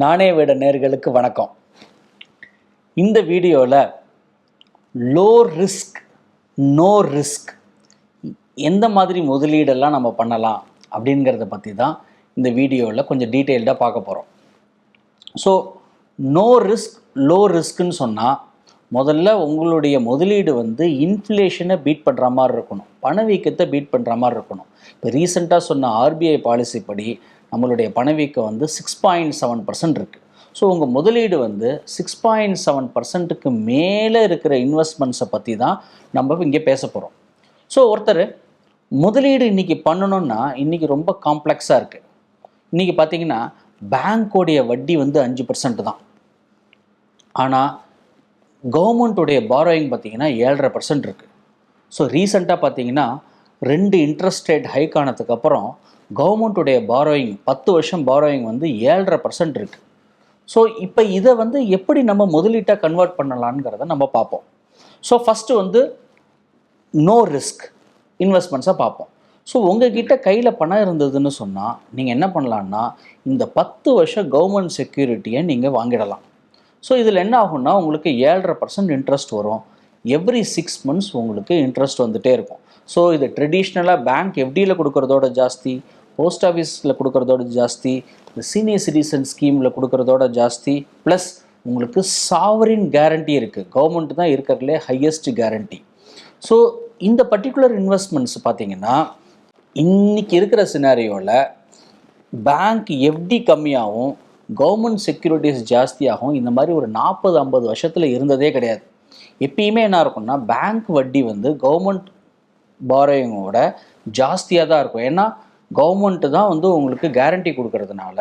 நானே விட நேர்களுக்கு வணக்கம். இந்த வீடியோவில் லோ ரிஸ்க் நோ ரிஸ்க் எந்த மாதிரி முதலீடெல்லாம் நம்ம பண்ணலாம் அப்படிங்கிறத பற்றி தான் இந்த வீடியோவில் கொஞ்சம் டீட்டெயில்டாக பார்க்க போகிறோம் ஸோ நோ ரிஸ்க் லோ ரிஸ்க்குன்னு சொன்னால் முதல்ல உங்களுடைய முதலீடு வந்து இன்ஃப்ளேஷனை பீட் பண்ணுற மாதிரி இருக்கணும். பணவீக்கத்தை பீட் பண்ணுற மாதிரி இருக்கணும். இப்போ ரீசெண்டாக சொன்ன ஆர்பிஐ பாலிசி படி நம்மளுடைய பணவீக்கம் வந்து சிக்ஸ் பாயிண்ட் செவன் பர்சன்ட் இருக்குது ஸோ உங்கள் முதலீடு வந்து சிக்ஸ் பாயிண்ட் செவன் பர்சன்ட்டுக்கு மேலே இருக்கிற இன்வெஸ்ட்மெண்ட்ஸை பற்றி தான் நம்ம இங்கே பேச போகிறோம் ஸோ ஒருத்தர் முதலீடு இன்றைக்கி பண்ணணும்னா இன்றைக்கி ரொம்ப காம்ப்ளெக்ஸாக இருக்குது இன்றைக்கி பார்த்தீங்கன்னா பேங்க்கோடைய வட்டி வந்து அஞ்சு பர்சன்ட் தான். ஆனால் கவர்மெண்ட்டுடைய பாரோயிங் பார்த்தீங்கன்னா ஏழரை பர்சன்ட் இருக்குது ஸோ ரீசண்டாக பார்த்தீங்கன்னா ரெண்டு இன்ட்ரெஸ்ட் ரேட் ஹைக் ஆனதுக்கப்புறம் கவர்மெண்ட்டுடைய பாரோயிங் பத்து வருஷம் பாரோயிங் வந்து ஏழரை பர்சன்ட் இருக்குது ஸோ இப்போ இதை வந்து எப்படி நம்ம முதலீட்டாக கன்வெர்ட் பண்ணலான்ங்கிறத நம்ம பார்ப்போம். ஸோ ஃபஸ்ட்டு வந்து நோ ரிஸ்க் இன்வெஸ்ட்மெண்ட்ஸை பார்ப்போம். ஸோ உங்ககிட்ட கையில் பணம் இருந்ததுன்னு சொன்னால் நீங்கள் என்ன பண்ணலான்னா இந்த பத்து வருஷம் கவர்மெண்ட் செக்யூரிட்டியை நீங்கள் வாங்கிடலாம். ஸோ இதில் என்ன ஆகும்னா உங்களுக்கு ஏழரை பர்சன்ட் இன்ட்ரெஸ்ட் வரும். எவ்ரி சிக்ஸ் மந்த்ஸ் உங்களுக்கு இன்ட்ரெஸ்ட் வந்துகிட்டே இருக்கும். ஸோ இது ட்ரெடிஷ்னலாக பேங்க் எஃப்டியில் கொடுக்குறதோட ஜாஸ்தி. போஸ்ட் ஆஃபீஸில் கொடுக்குறதோட ஜாஸ்தி இந்த சீனியர் சிட்டிசன் ஸ்கீமில் கொடுக்குறதோட ஜாஸ்தி ப்ளஸ் உங்களுக்கு சாவரின் கேரண்டி இருக்குது கவர்மெண்ட் தான் இருக்கிறதுலே ஹையஸ்ட் கேரண்டி ஸோ இந்த பர்டிகுலர் இன்வெஸ்ட்மெண்ட்ஸ் பார்த்தீங்கன்னா இன்னைக்கு இருக்கிற சினாரியோவில் பேங்க் எஃப்டி கம்மியாகவும் கவர்மெண்ட் செக்யூரிட்டிஸ் ஜாஸ்தியாகும் இந்த மாதிரி ஒரு நாற்பது ஐம்பது வருஷத்தில் இருந்ததே கிடையாது. எப்பயுமே என்ன இருக்கும்னா பேங்க் வட்டி வந்து கவர்மெண்ட் பாரோயிங்கோட ஜாஸ்தியாக தான் இருக்கும். ஏன்னா கவர்மெண்ட்டு தான் வந்து உங்களுக்கு கேரண்டி கொடுக்கறதுனால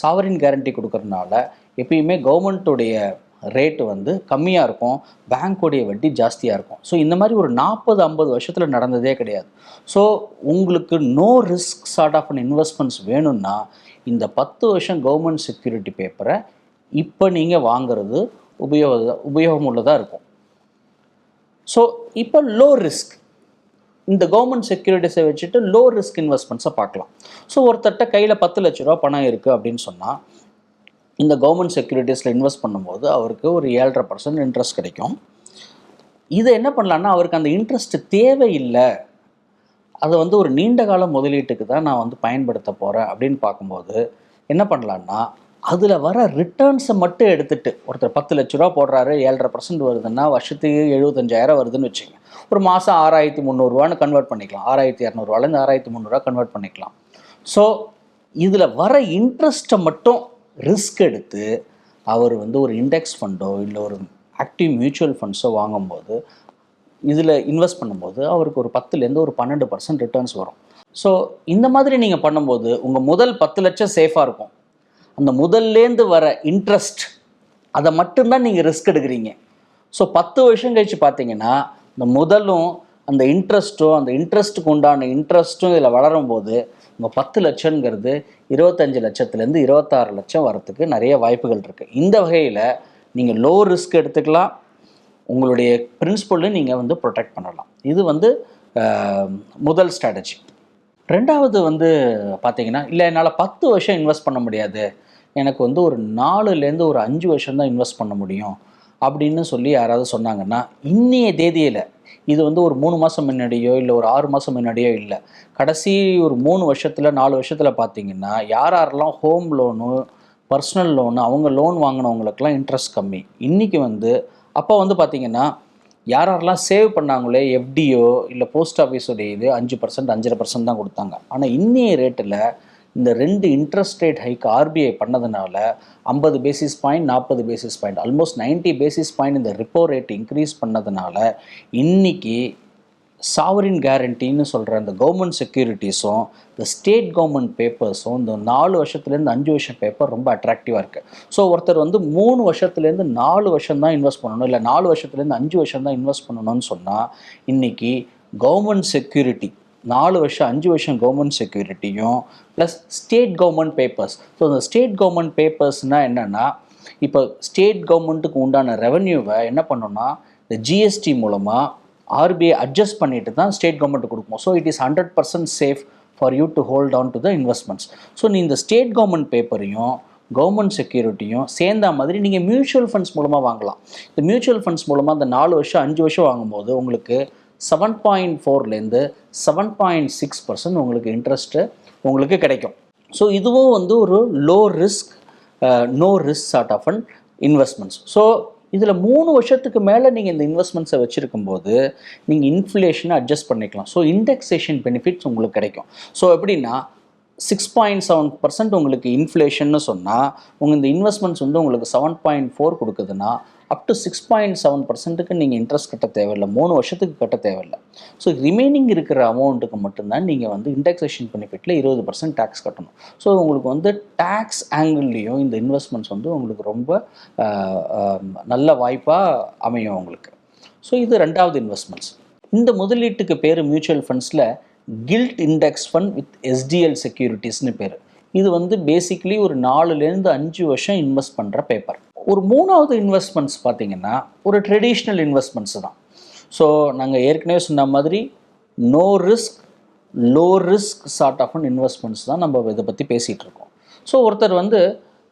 சாவரின் கேரண்டி கொடுக்கறதுனால எப்பயுமே கவர்மெண்ட்டுடைய ரேட்டு வந்து கம்மியாக இருக்கும் பேங்க்கோடைய வட்டி ஜாஸ்தியாக இருக்கும். ஸோ இந்த மாதிரி ஒரு நாற்பது ஐம்பது வருஷத்தில் நடந்ததே கிடையாது. ஸோ உங்களுக்கு no risk sort of an investments வேணும்னா இந்த பத்து வருஷம் கவர்மெண்ட் செக்யூரிட்டி பேப்பரை இப்போ நீங்கள் வாங்குறது உபயோக உபயோகம் உள்ளதாக இருக்கும். ஸோ இப்போ லோ ரிஸ்க் இந்த கவர்மெண்ட் செக்யூரிட்டிஸை வச்சுட்டு லோ ரிஸ்க் இன்வெஸ்ட்மெண்ட்ஸை பார்க்கலாம். ஸோ ஒருத்தட்ட கையில் பத்து லட்ச ரூபா பணம் இருக்குது அப்படின்னு சொன்னால் இந்த கவர்மெண்ட் செக்யூரிட்டிஸில் இன்வெஸ்ட் பண்ணும்போது அவருக்கு ஒரு ஏழரை பர்சன்ட் இன்ட்ரெஸ்ட் கிடைக்கும். இதை என்ன பண்ணலான்னா அவருக்கு அந்த இன்ட்ரெஸ்ட் தேவையில்லை. அதை வந்து ஒரு நீண்ட கால முதலீட்டுக்கு தான் நான் வந்து பயன்படுத்த போகிறேன் அப்படின்னு பார்க்கும்போது என்ன பண்ணலான்னா அதில் வர ரிட்டர்ன்ஸை மட்டும் எடுத்துட்டு ஒருத்தர் பத்து லட்ச ரூபா போடுறாரு ஏழரை பர்சன்ட் வருதுன்னா வருஷத்துக்கு எழுபத்தஞ்சாயிரம் வருதுன்னு வச்சுங்க. ஒரு மாதம் ஆறாயிரத்தி முந்நூறுரூவான்னு கன்வெர்ட் பண்ணிக்கலாம். ஆறாயிரத்தி இரநூறுவாலேருந்து ஆறாயிரத்தி முந்நூறுரூவா கன்வெர்ட் பண்ணிக்கலாம். ஸோ இதில் வர இன்ட்ரெஸ்ட்டை மட்டும் ரிஸ்க் எடுத்து அவர் வந்து ஒரு இண்டெக்ஸ் ஃபண்டோ இல்லை ஒரு ஆக்டிவ் மியூச்சுவல் ஃபண்ட்ஸோ வாங்கும்போது இதில் இன்வெஸ்ட் பண்ணும்போது அவருக்கு ஒரு பத்துலேருந்து ஒரு பன்னெண்டு பர்சன்ட் ரிட்டர்ன்ஸ் வரும். ஸோ இந்த மாதிரி நீங்கள் பண்ணும்போது உங்கள் முதல் பத்து லட்சம் சேஃபாக இருக்கும். அந்த முதல்லேருந்து வர இன்ட்ரெஸ்ட் அதை மட்டும்தான் நீங்கள் ரிஸ்க் எடுக்கிறீங்க. ஸோ பத்து வருஷம் கழிச்சு பார்த்தீங்கன்னா இந்த முதலும் அந்த இன்ட்ரெஸ்ட்டும் அந்த இன்ட்ரெஸ்ட்டுக்கு உண்டான இன்ட்ரெஸ்ட்டும் இதில் வளரும்போது உங்கள் பத்து லட்சங்கிறது இருபத்தஞ்சு லட்சத்துலேருந்து இருபத்தாறு லட்சம் வரத்துக்கு நிறைய வாய்ப்புகள் இருக்குது இந்த வகையில் நீங்கள் லோ ரிஸ்க் எடுத்துக்கலாம். உங்களுடைய பிரின்சிபலையும் நீங்கள் வந்து ப்ரொடெக்ட் பண்ணலாம். இது வந்து முதல் ஸ்ட்ராட்டஜி ரெண்டாவது வந்து பார்த்தீங்கன்னா இல்லை என்னால் பத்து வருஷம் இன்வெஸ்ட் பண்ண முடியாது. எனக்கு வந்து ஒரு நாலுலேருந்து ஒரு அஞ்சு வருஷம் தான் இன்வெஸ்ட் பண்ண முடியும் அப்படின்னு சொல்லி யாராவது சொன்னாங்கன்னா இன்னைய தேதியில் இது வந்து ஒரு மூணு மாதம் முன்னாடியோ இல்லை ஒரு ஆறு மாதம் முன்னாடியோ இல்லை கடைசி ஒரு மூணு வருஷத்தில் நாலு வருஷத்தில் பார்த்தீங்கன்னா யார் யாரெல்லாம் ஹோம் லோனு பர்சனல் லோனு அவங்க லோன் வாங்கினவங்களுக்கெல்லாம் இன்ட்ரெஸ்ட் கம்மி. இன்றைக்கி வந்து அப்போ வந்து பார்த்தீங்கன்னா யார் யாரெல்லாம் சேவ் பண்ணாங்களே எஃப்டியோ இல்லை போஸ்ட் ஆஃபீஸோடைய இது அஞ்சு பர்சன்ட் அஞ்சரை பர்சன்ட் தான் கொடுத்தாங்க. ஆனால் இன்னைய ரேட்டில் இந்த ரெண்டு இன்ட்ரெஸ்ட் ரேட் ஹைக் ஆர்பிஐ பண்ணதுனால ஐம்பது பேசிஸ் பாயிண்ட் நாற்பது basis point almost 90 basis point இந்த ரிப்போ ரேட் இன்க்ரீஸ் பண்ணதுனால இன்றைக்கி சாவரின் கேரண்டின்னு சொல்கிற அந்த கவர்மெண்ட் செக்யூரிட்டிஸும் இந்த ஸ்டேட் கவர்மெண்ட் பேப்பர்ஸும் இந்த நாலு வருஷத்துலேருந்து அஞ்சு வருஷம் பேப்பர் ரொம்ப அட்ராக்டிவாக இருக்குது ஸோ ஒருத்தர் வந்து மூணு வருஷத்துலேருந்து நாலு வருஷம் தான் இன்வெஸ்ட் பண்ணணும் இல்லை நாலு வருஷத்துலேருந்து அஞ்சு வருஷம் தான் இன்வெஸ்ட் பண்ணணும்னு சொன்னால் இன்னைக்கு கவர்மெண்ட் செக்யூரிட்டி நாலு வருஷம் அஞ்சு வருஷம் government செக்யூரிட்டியும் plus state government papers so இந்த ஸ்டேட் கவர்மெண்ட் பேப்பர்ஸ்னால் என்னென்னா இப்போ ஸ்டேட் கவர்மெண்ட்டுக்கு உண்டான ரெவன்யூவை என்ன பண்ணோம்னா இந்த ஜிஎஸ்டி மூலமாக ஆர்பிஐ அட்ஜஸ்ட் பண்ணிட்டு தான் ஸ்டேட் கவர்மெண்ட் கொடுக்கும் so it is hundred percent safe for you to hold on to the investments so நீ இந்த ஸ்டேட் கவர்மெண்ட் பேப்பரையும் கவர்மெண்ட் செக்யூரிட்டியும் சேர்ந்த மாதிரி நீங்கள் மியூச்சுவல் ஃபண்ட்ஸ் மூலமாக வாங்கலாம். இந்த மியூச்சுவல் ஃபண்ட்ஸ் மூலமாக அந்த நாலு வருஷம் அஞ்சு வருஷம் வாங்கும்போது உங்களுக்கு செவன் பாயிண்ட் ஃபோர்லேருந்து செவன் பாயிண்ட் சிக்ஸ் பர்சன்ட் உங்களுக்கு இன்ட்ரெஸ்ட்டு உங்களுக்கு கிடைக்கும். ஸோ இதுவும் வந்து ஒரு low risk no risk sort of and investments so இதில் மூணு வருஷத்துக்கு மேலே நீங்கள் இந்த இன்வெஸ்ட்மெண்ட்ஸை வச்சுருக்கும்போது நீங்கள் இன்ஃப்ளேஷனை அட்ஜஸ்ட் பண்ணிக்கலாம். ஸோ இண்டெக்ஸேஷன் பெனிஃபிட்ஸ் உங்களுக்கு கிடைக்கும். ஸோ எப்படின்னா சிக்ஸ் பாயிண்ட் செவன் பர்சன்ட் உங்களுக்கு இன்ஃப்ளேஷன்னு சொன்னால் உங்கள் இந்த இன்வெஸ்ட்மெண்ட்ஸ் வந்து உங்களுக்கு seven point four கொடுக்குதுன்னா up to six point seven பர்சன்ட்டுக்கு நீங்கள் இன்ட்ரெஸ்ட் கட்ட தேவையில்லை. மூணு வருஷத்துக்கு கட்ட தேவையில்லை. ஸோ ரிமைனிங் இருக்கிற அமௌண்ட்டுக்கு மட்டும்தான் நீங்கள் வந்து இண்டெக்ஸேஷன் பெனிஃபிட்டில் இருபது பர்சன்ட் டேக்ஸ் கட்டணும். ஸோ உங்களுக்கு வந்து டேக்ஸ் ஆங்கிள்லேயும் இந்த இன்வெஸ்ட்மெண்ட்ஸ் வந்து உங்களுக்கு ரொம்ப நல்ல வாய்ப்பாக அமையும் உங்களுக்கு. ஸோ இது ரெண்டாவது இன்வெஸ்ட்மெண்ட்ஸ் இந்த முதலீட்டுக்கு பேர் mutual ஃபண்ட்ஸில் gilt index fund with SDL செக்யூரிட்டிஸ்னு பேர். இது வந்து பேசிக்கலி ஒரு நாலுலேருந்து அஞ்சு வருஷம் இன்வெஸ்ட் பண்ணுற பேப்பர் ஒரு மூணாவது இன்வெஸ்ட்மெண்ட்ஸ் பார்த்தீங்கன்னா ஒரு ட்ரெடிஷ்னல் இன்வெஸ்ட்மெண்ட்ஸ் தான். ஸோ நாங்கள் ஏற்கனவே சொன்ன மாதிரி no risk low risk sort of and investments தான் நம்ம இதை பற்றி பேசிகிட்டு இருக்கோம். ஸோ ஒருத்தர் வந்து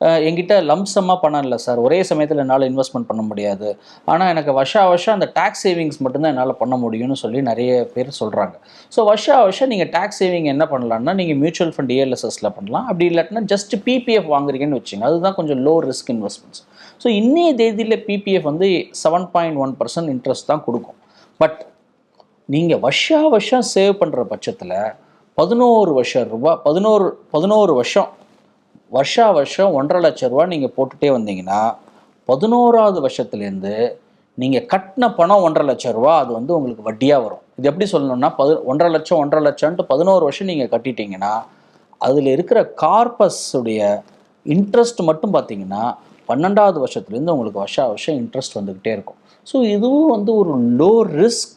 எங்கிட்ட என்கிட்ட லம்சமாக பணம் இல்லை சார் ஒரே சமயத்தில் என்னால் இன்வெஸ்ட்மெண்ட் பண்ண முடியாது. ஆனால் எனக்கு வருஷா வருஷம் அந்த டேக்ஸ் சேவிங்ஸ் மட்டும்தான் என்னால் பண்ண முடியும்னு சொல்லி நிறைய பேர் சொல்கிறாங்க ஸோ வருஷா வருஷம் நீங்கள் டேக்ஸ் சேவிங் என்ன பண்ணலான்னா நீங்கள் மியூச்சுவல் ஃபண்ட் ஏஎல்எஸ்எஸில் பண்ணலாம். அப்படி இல்லாட்டினா ஜஸ்ட் பிபிஎஃப் வாங்குறீங்கன்னு வச்சுங்க. அதுதான் கொஞ்சம் லோ ரிஸ்க் இன்வெஸ்ட்மெண்ட்ஸ் ஸோ இன்னைய தேதியில் பிபிஎஃப் வந்து seven point one percent interest தான் கொடுக்கும். பட் நீங்கள் வருஷா வருஷம் சேவ் பண்ணுற பட்சத்தில் பதினோரு வருஷம் ரூபா பதினோரு பதினோரு வருஷம் வருஷா வருஷம் ஒன்றரை லட்ச ரூபா நீங்கள் போட்டுகிட்டே வந்தீங்கன்னா பதினோராவது வருஷத்துலேருந்து நீங்கள் கட்டின பணம் ஒன்றரை லட்ச ரூபா அது வந்து உங்களுக்கு வட்டியாக வரும். இது எப்படி சொல்லணும்னா பது ஒன்றரை லட்சம் ஒன்றரை லட்சம்ன்ட்டு பதினோரு வருஷம் நீங்கள் கட்டிட்டீங்கன்னா அதில் இருக்கிற கார்பஸுடைய இன்ட்ரெஸ்ட் மட்டும் பார்த்தீங்கன்னா பன்னெண்டாவது வருஷத்துலேருந்து உங்களுக்கு வருஷா வருஷம் இன்ட்ரெஸ்ட் வந்துக்கிட்டே இருக்கும். ஸோ இதுவும் வந்து ஒரு லோ ரிஸ்க்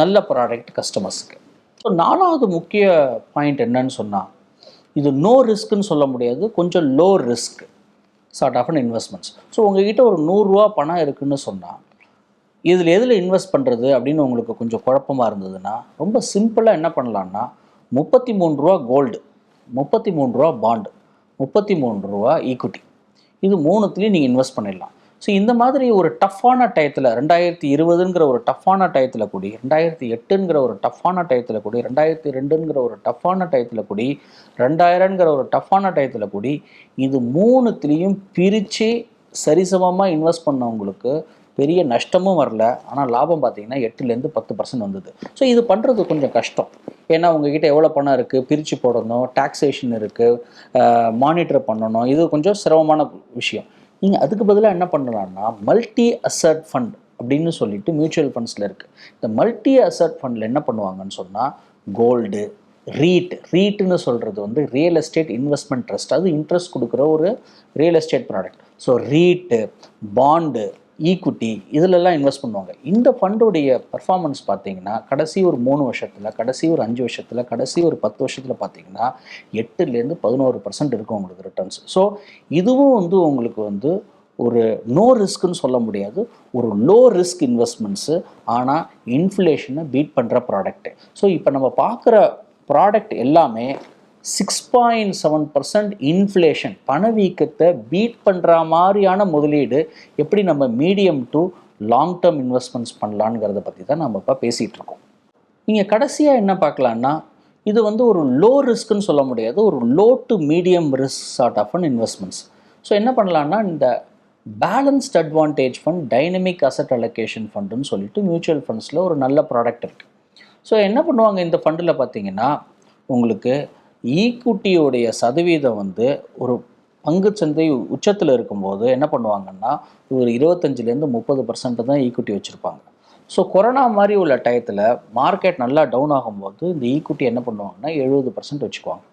நல்ல ப்ராடக்ட் கஸ்டமர்ஸுக்கு ஸோ நாலாவது முக்கிய பாயிண்ட் என்னன்னு சொன்னால் இது நோ ரிஸ்க்குன்னு சொல்ல முடியாது கொஞ்சம் low risk sort of an investments so உங்ககிட்ட ஒரு நூறுரூவா பணம் இருக்குன்னு சொன்னால் இதில் எதில் இன்வெஸ்ட் பண்ணுறது அப்படின்னு உங்களுக்கு கொஞ்சம் குழப்பமாக இருந்ததுன்னா ரொம்ப சிம்பிளாக என்ன பண்ணலான்னா முப்பத்தி மூணு ரூபா கோல்டு முப்பத்தி மூணு ரூபா பாண்டு முப்பத்தி மூணு ரூபா ஈக்விட்டி இது மூணுத்துலேயும் நீங்கள் இன்வெஸ்ட் பண்ணிடலாம். ஸோ இந்த மாதிரி ஒரு டஃப்பான டயத்தில் ரெண்டாயிரத்தி இருபதுங்கிற ஒரு டஃப்பான டயத்தில் கூடி ரெண்டாயிரத்தி எட்டுங்கிற ஒரு டஃப்பான டயத்தில் கூடி ரெண்டாயிரத்தி ரெண்டுங்கிற ஒரு டஃப்பான டயத்தில் கூடி ரெண்டாயிரங்கிற ஒரு டஃப்பான டயத்தில் கூடி இது மூணுத்துலேயும் பிரித்து சரிசமமாக இன்வெஸ்ட் பண்ணவங்களுக்கு பெரிய நஷ்டமும் வரல. ஆனால் லாபம் பார்த்தீங்கன்னா எட்டுலேருந்து பத்து பர்சன்ட் வந்தது. ஸோ இது பண்ணுறது கொஞ்சம் கஷ்டம். ஏன்னா உங்ககிட்ட எவ்வளோ பணம் இருக்குது பிரித்து போடணும் டாக்ஸேஷன் இருக்குது மானிட்டர் பண்ணணும் இது கொஞ்சம் சிரமமான விஷயம். நீங்கள் அதுக்கு பதிலாக என்ன பண்ணலாம்னா மல்டி அசட் ஃபண்ட் அப்படின்னு சொல்லிட்டு மியூச்சுவல் ஃபண்ட்ஸில் இருக்குது இந்த மல்டி அசட் ஃபண்டில் என்ன பண்ணுவாங்கன்னு சொன்னால் கோல்டு ரீட் ரீட்டுன்னு சொல்கிறது வந்து ரியல் எஸ்டேட் இன்வெஸ்ட்மெண்ட் ட்ரஸ்ட் அது இன்ட்ரெஸ்ட் கொடுக்குற ஒரு real estate product so REIT bond equity இதிலெல்லாம் இன்வெஸ்ட் பண்ணுவாங்க. இந்த ஃபண்டோடைய பர்ஃபார்மன்ஸ் பார்த்தீங்கன்னா கடைசி ஒரு மூணு வருஷத்தில் கடைசி ஒரு அஞ்சு வருஷத்தில் கடைசி ஒரு பத்து வருஷத்தில் பார்த்தீங்கன்னா எட்டுலேருந்து பதினோரு பர்சன்ட் இருக்கும் உங்களுக்கு ரிட்டர்ன்ஸ் ஸோ இதுவும் வந்து உங்களுக்கு வந்து ஒரு நோ ரிஸ்க்குன்னு சொல்ல முடியாது. ஒரு லோ ரிஸ்க் இன்வெஸ்ட்மெண்ட்ஸு ஆனால் இன்ஃப்ளேஷனை பீட் பண்ணுற ப்ராடக்ட்டு ஸோ இப்போ நம்ம பார்க்குற ப்ராடக்ட் எல்லாமே six point seven percent inflation பணவீக்கத்தை beat பண்ணுற மாதிரியான முதலீடு எப்படி நம்ம medium to long term investments பண்ணலாங்கிறத பற்றி தான் நம்ம இப்போ பேசிகிட்டு இருக்கோம் நீங்கள் கடைசியாக என்ன பார்க்கலான்னா இது வந்து ஒரு லோ ரிஸ்க்குன்னு சொல்ல முடியாது ஒரு low to medium risk sort of an investments so என்ன பண்ணலான்னா இந்த balanced advantage fund dynamic asset allocation ஃபண்டுன்னு சொல்லிட்டு மியூச்சுவல் ஃபண்ட்ஸில் ஒரு நல்ல ப்ராடக்ட் இருக்குது ஸோ என்ன பண்ணுவாங்க இந்த ஃபண்டில் பார்த்தீங்கன்னா உங்களுக்கு ஈக்குட்டியோடைய சதவீதம் வந்து ஒரு பங்குச்சந்தை உச்சத்தில் இருக்கும்போது என்ன பண்ணுவாங்கன்னா ஒரு இருபத்தஞ்சிலேருந்து முப்பது பர்சன்ட் தான் ஈக்குட்டி வச்சுருப்பாங்க. ஸோ கொரோனா மாதிரி உள்ள டயத்தில் மார்க்கெட் நல்லா டவுன் ஆகும்போது இந்த ஈக்குட்டி என்ன பண்ணுவாங்கன்னா எழுபது பர்சன்ட் வச்சுக்குவாங்க.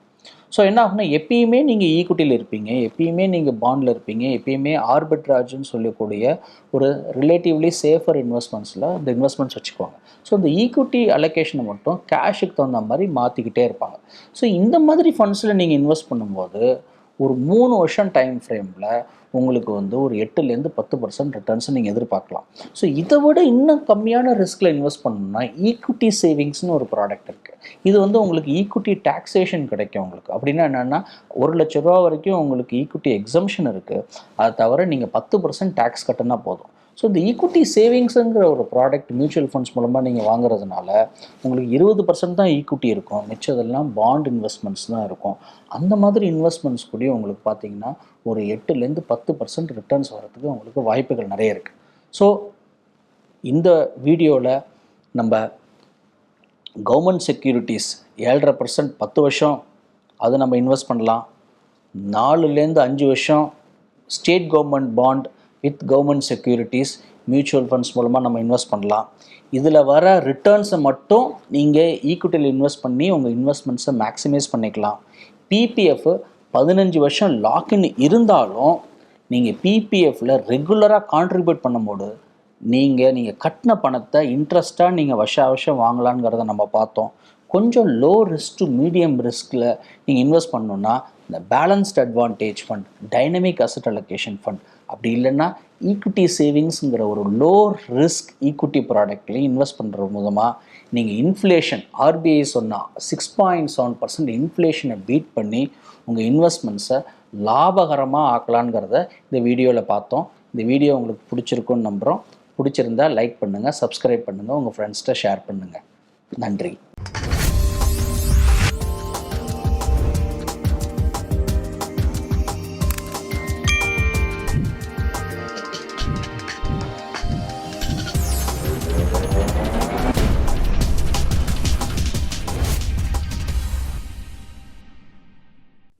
ஸோ என்ன ஆகும்னா எப்பயுமே நீங்கள் ஈக்குட்டியில் e இருப்பீங்க. எப்பயுமே நீங்கள் பாண்டில் இருப்பீங்க. எப்பயுமே ஆர்பிட்ராஜ்னு சொல்லக்கூடிய ஒரு ரிலேட்டிவ்லி சேஃபர் இன்வெஸ்ட்மெண்ட்ஸில் இந்த இன்வெஸ்ட்மெண்ட்ஸ் வச்சுக்குவாங்க. ஸோ இந்த e ஈக்குட்டி அலோகேஷனை மட்டும் கேஷுக்கு தகுந்த மாதிரி மாற்றிக்கிட்டே இருப்பாங்க. ஸோ இந்த மாதிரி ஃபண்ட்ஸில் நீங்கள் இன்வெஸ்ட் பண்ணும்போது ஒரு மூணு வருஷம் டைம் ஃப்ரேமில் உங்களுக்கு வந்து ஒரு எட்டுலேருந்து பத்து பர்சன்ட் ரிட்டர்ன்ஸ் நீங்கள் எதிர்பார்க்கலாம். ஸோ இதை விட இன்னும் கம்மியான ரிஸ்கில் இன்வெஸ்ட் பண்ணணும்னா ஈக்விட்டி சேவிங்ஸ்னு ஒரு ப்ராடக்ட் இருக்குது இது வந்து உங்களுக்கு ஈக்விட்டி டாக்ஸேஷன் கிடைக்கும் உங்களுக்கு. அப்படின்னா என்னென்னா ஒரு லட்ச ரூபா வரைக்கும் உங்களுக்கு ஈக்விட்டி எக்ஸம்ஷன் இருக்குது அதை தவிர நீங்கள் பத்து பர்சன்ட் டேக்ஸ் கட்டினா போதும். ஸோ இந்த ஈக்குவிட்டி சேவிங்ஸுங்கிற ஒரு ப்ராடக்ட் மியூச்சுவல் ஃபண்ட்ஸ் மூலமாக நீங்கள் வாங்குறதுனால உங்களுக்கு இருபது பர்சன்ட் தான் ஈக்குவிட்டி இருக்கும். மிச்சதெல்லாம் பாண்ட் இன்வெஸ்ட்மெண்ட்ஸ் தான் இருக்கும். அந்த மாதிரி இன்வெஸ்ட்மெண்ட்ஸ் கூட உங்களுக்கு பார்த்தீங்கன்னா ஒரு எட்டுலேருந்து பத்து பர்சன்ட் ரிட்டர்ன்ஸ் வர்றதுக்கு உங்களுக்கு வாய்ப்புகள் நிறைய இருக்குது ஸோ இந்த வீடியோவில் நம்ம கவர்மெண்ட் செக்யூரிட்டிஸ் ஏழரை பர்சன்ட் பத்து வருஷம் அது நம்ம இன்வெஸ்ட் பண்ணலாம். நாலுலேருந்து அஞ்சு வருஷம் state government bond with government securities mutual funds மூலமாக நம்ம இன்வெஸ்ட் பண்ணலாம். இதில் வர ரிட்டர்ன்ஸை மட்டும் நீங்கள் ஈக்குவிட்டியில் இன்வெஸ்ட் பண்ணி உங்கள் இன்வெஸ்ட்மெண்ட்ஸை மேக்ஸிமைஸ் பண்ணிக்கலாம். பிபிஎஃப் பதினஞ்சு வருஷம் லாக்இன் இருந்தாலும் நீங்கள் பிபிஎஃப்பில் ரெகுலராக கான்ட்ரிபியூட் பண்ணும்போது நீங்கள் நீங்கள் கட்டின பணத்தை இன்ட்ரெஸ்ட்டாக நீங்கள் வருஷ வருஷம் வாங்கலாங்கிறத நம்ம பார்த்தோம். கொஞ்சம் லோ ரிஸ்க் டு மீடியம் ரிஸ்கில் நீங்கள் இன்வெஸ்ட் பண்ணணுன்னா இந்த balanced advantage fund dynamic asset allocation fund அப்படி இல்லைன்னா ஈக்விட்டி சேவிங்ஸுங்கிற ஒரு லோ ரிஸ்க் ஈக்விட்டி ப்ராடக்ட்லையும் இன்வெஸ்ட் பண்ணுற மூலமாக நீங்கள் இன்ஃப்ளேஷன் ஆர்பிஐ சொன்னால் சிக்ஸ் பாயிண்ட் செவன் பர்சன்ட் இன்ஃப்ளேஷனை பீட் பண்ணி உங்கள் இன்வெஸ்ட்மெண்ட்ஸை லாபகரமாக ஆக்கலாங்கிறத இந்த வீடியோவில் பார்த்தோம். இந்த வீடியோ உங்களுக்கு பிடிச்சிருக்குன்னு நம்புகிறோம் பிடிச்சிருந்தா லைக் பண்ணுங்கள் சப்ஸ்கிரைப் பண்ணுங்கள் உங்கள் ஃப்ரெண்ட்ஸ்கிட்ட ஷேர் பண்ணுங்கள் நன்றி.